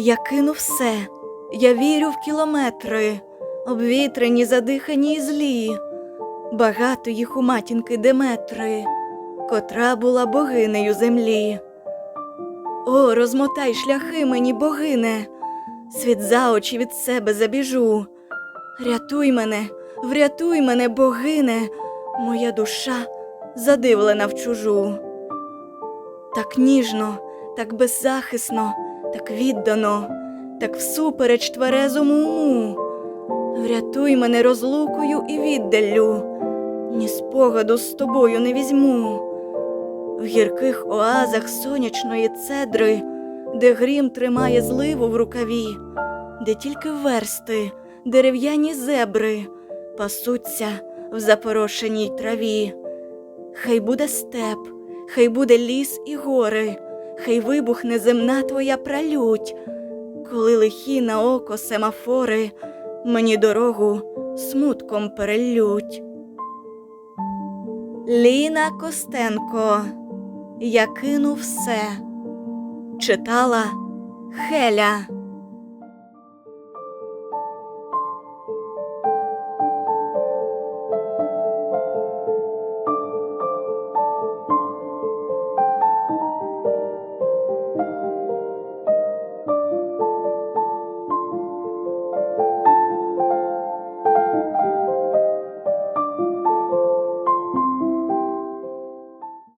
Я кину все, я вірю в кілометри, обвітрені, задихані і злі. Багато їх у матінки Деметри, котра була богинею землі. О, розмотай шляхи мені, богине, світ за очі від себе забіжу. Рятуй мене, врятуй мене, богине, моя душа задивлена в чужу. Так ніжно, так беззахисно, так віддано, так всупереч тверезому уму. Врятуй мене розлукою і віддаллю, ні спогаду з тобою не візьму. В гірких оазах сонячної цедри, де грім тримає зливу в рукаві, де тільки версти, дерев'яні зебри пасуться в запорошеній траві. Хай буде степ, хай буде ліс і гори, хай вибухне земна твоя пралють, коли лихі на око семафори мені дорогу смутком перелють. Ліна Костенко Я кину все. Читала Хеля.